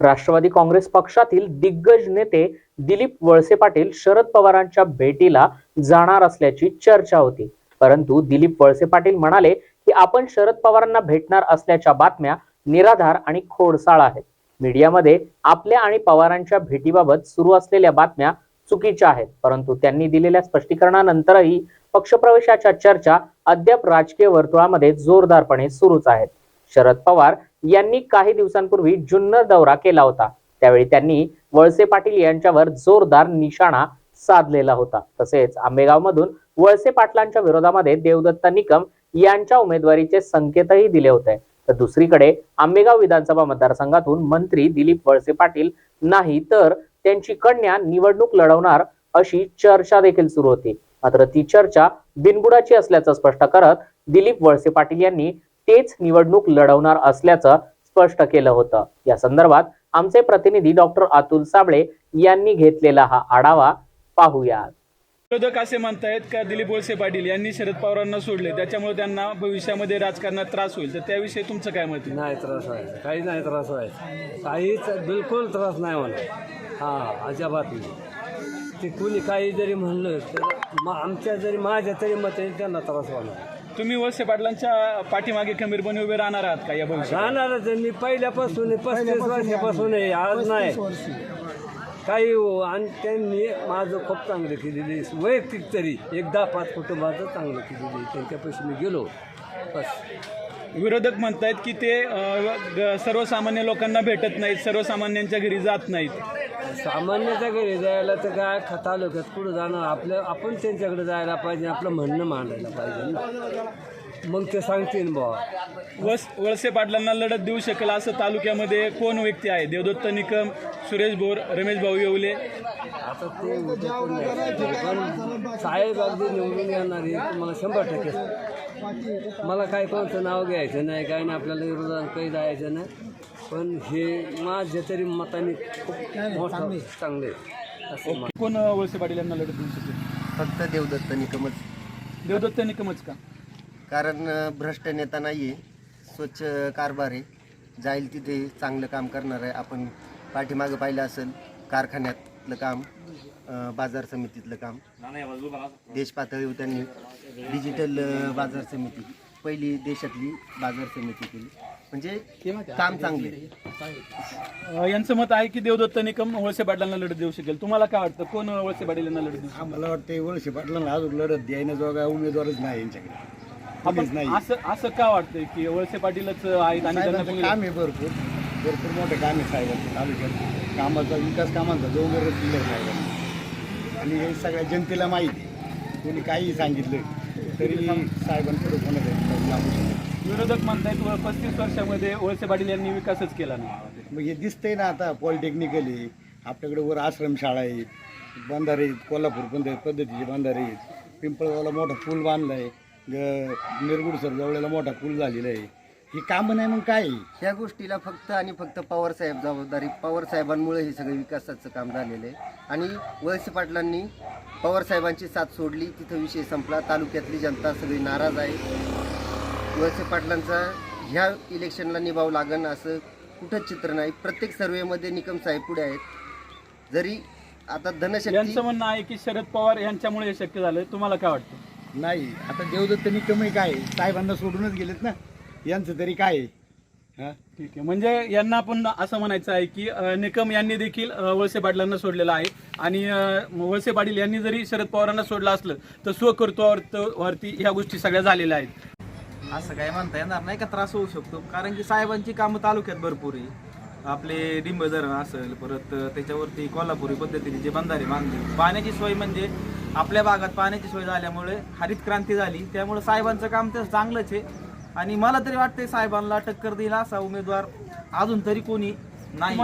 राष्ट्रवादी काँग्रेस पक्षातील दिग्गज नेते दिलीप वळसे पाटील शरद पवारांच्या भेटीला जाणार असल्याची चर्चा होती. परंतु दिलीप वळसे पाटील म्हणाले की आपण शरद पवारांना भेटणार असल्याच्या बातम्या निराधार आणि खोडसाळ आहेत. मीडियामध्ये आपल्या आणि पवारांच्या भेटीबाबत सुरू असलेल्या बातम्या चुकीच्या आहेत परंतु त्यांनी दिलेल्या स्पष्टीकरणानंतरही पक्षप्रवेशाच्या चर्चा अद्याप राजकीय वर्तुळामध्ये जोरदारपणे सुरूच आहेत. शरद पवार यांनी काही दिवसांपूर्वी जुन्नर दौरा केला होता. त्यावेळी त्यांनी वळसे पाटील यांच्यावर जोरदार निशाणा साधलेला होता. तसेच आंबेगावमधून वळसे पाटलांच्या विरोधामध्ये देवदत्त निकम यांच्या उमेदवारीचे संकेतही दिले होते. तर दुसरीकडे आंबेगाव विधानसभा मतदारसंघातून मंत्री दिलीप वळसे पाटील नाही तर त्यांची कन्या निवडणूक लढवणार अशी चर्चा देखील सुरू होती. मात्र ती चर्चा बिनबुडाची असल्याचं स्पष्ट करत दिलीप वळसे पाटील यांनी तेच निवडणूक लढवणार असल्याचं स्पष्ट केलं होतं. या संदर्भात आमचे प्रतिनिधी डॉक्टर अतुल साबळे यांनी घेतलेला हा आढावा पाहूयात. विरोधक असे म्हणतायत का दिलीप वळसे पाटील यांनी शरद पवारांना सोडले? त्याच्यामुळे त्यांना भविष्यामध्ये राजकारणात त्रास होईल. तर त्याविषयी तुमचं काय मत आहे? नाही त्रास व्हायचा काही नाही त्रास व्हायचा काहीच बिलकुल त्रास नाही होणार. हां अजिबात नाही. ते कुणी काही जरी म्हणलं तर आमच्या जरी माझ्या तरी मत आहे त्यांना त्रास होणार. तुम्ही वळसे पाटलांच्या पाठीमागे खंबीरपणे उभे राहणार आहात का या भविष्यात? राहणारच आहे. मी पहिल्यापासून आहे, पस्तीस वर्षापासून आहे आज नाही. काही हो आणि त्यांनी माझं खूप चांगलं केलेली वैयक्तिक तरी एक दहा पाच कुटुंबाचं चांगलं केलेली त्यांच्यापाशी मी गेलो. बस. विरोधक म्हणतायत की ते अं, सर्वसामान्य लोकांना भेटत नाहीत सर्वसामान्यांच्या घरी जात नाहीत. सामान्याच्या घरी जायला तर काय ख- तालुक्यात कुठं जाणार? आपलं आपण त्यांच्याकडे जायला पाहिजे आपलं म्हणणं मांडायला पाहिजे ना. मग ते सांगतील बुवा. वस वळसे पाटलांना लढत देऊ शकेल असं तालुक्यामध्ये कोण व्यक्ती आहे? देवदत्त निकम सुरेश भोर रमेश भाऊ येवले. आता ते उद्या कोण नाही. पण साहेब अगदी निवडून येणार हे तुम्हाला शंभर टक्के सांगतो. मला काय कोणतं नाव घ्यायचं नाही काय नाही आपल्याला विरोधात काही जायचं नाही. पण हे माझ्या तरी मताने खूप मोठं चांगले असं कोण अं, वळसे पाटील यांना लढत देऊ फक्त देवदत्त निकमच. देवदत्त निकमच का? कारण अ, भ्रष्ट नेता नाही आहे स्वच्छ कारभार आहे. जाईल तिथे चांगलं काम करणार आहे. आपण पाठीमागं पाहिलं असेल कारखान्यातलं काम. बाजार समितीतलं काम. देश पातळीवर त्यांनी डिजिटल बाजार समिती. पहिली देशातली बाजार समिती केली. म्हणजे काम चांगले. अं, यांचं मत आहे की देवदत्त निकम वळसे पाटलांना लढत देऊ शकेल. तुम्हाला काय वाटतं? कोण वळसे पाटील यांना लढत देऊ आम्हाला वाटतं वळसे पाटलांना अजून लढत द्यायला जोगा उमेदवारच नाही यांच्याकडे. कोणीच नाही. असं असं का वाटतंय की वळसे पाटीलच आहेत आणि त्यांना साहेबांचं कोणी- काम आहे भरपूर. भरपूर मोठं काम आहे साहेबांचं. तालुक्यात कामाचा विकास कामांचा जो उमेदवार दिला साहेबांनी आणि हे सगळ्या जनतेला माहिती आहे. कोणी काहीही सांगितलं तरी साहेबांकडे शकत विरोधक म्हणतायत व पस्तीस वर्षामध्ये वळसे पाटील यांनी विकासच केला नाही. मग हे दिसतंय ना आता पॉलिटेक्निकल. आपल्याकडे वर आश्रमशाळा आहेत बंधारे आहेत कोल्हापूर पद्धत पद्धतीचे बंधारे आहेत. पिंपळगावला मोठा पूल बांधला आहे निरगुड सरजवळ्याला मोठा पूल झालेला आहे. ही कामं नाही मग काय? ह्या गोष्टीला फक्त आणि फक्त पवार साहेब जबाबदारी पवार साहेबांमुळे हे सगळं विकासाचं काम झालेलं आहे. आणि वळसे पाटलांनी पवार साहेबांची साथ सोडली तिथं विषय संपला. तालुक्यातली जनता सगळी नाराज आहे. वळसे पाटलांचा ह्या इलेक्शनला निभाव लागण असं कुठंच चित्र नाही. प्रत्येक सर्वेमध्ये निकम साहेब पुढे आहेत. जरी आता धनशक्ती यांचं म्हणणं आहे की शरद पवार यांच्यामुळे हे शक्य झालं तुम्हाला काय वाटतं? नाही आता देवदत्त निकमही काय? आहे? साहेबांना सोडूनच गेलेत ना? यांचं तरी काय? आहे? हा? ठीक आहे. म्हणजे यांना पण असं म्हणायचं आहे की अं, निकम यांनी देखील अं, वळसे पाटलांना सोडलेलं आहे. आणि अं, वळसे पाटील यांनी जरी शरद पवारांना सोडलं असलं तर स्वकर्तृत्वावरती ह्या गोष्टी सगळ्या झालेल्या आहेत. असं काय म्हणता येणार नाही का? त्रास होऊ शकतो. कारण की साहेबांची कामं तालुक्यात भरपूर आहे. आपले डिंब धरण असेल परत त्याच्यावरती कोल्हापुरी पद्धतीने जे बंधारे बांधले पाण्याची सोय म्हणजे आपल्या भागात पाण्याची सोय झाल्यामुळे हरित क्रांती झाली. त्यामुळे साहेबांचं काम तर चांगलंच आहे. आणि मला तरी वाटतंय साहेबांना टक्कर देईल असा उमेदवार अजून तरी कोणी नाही.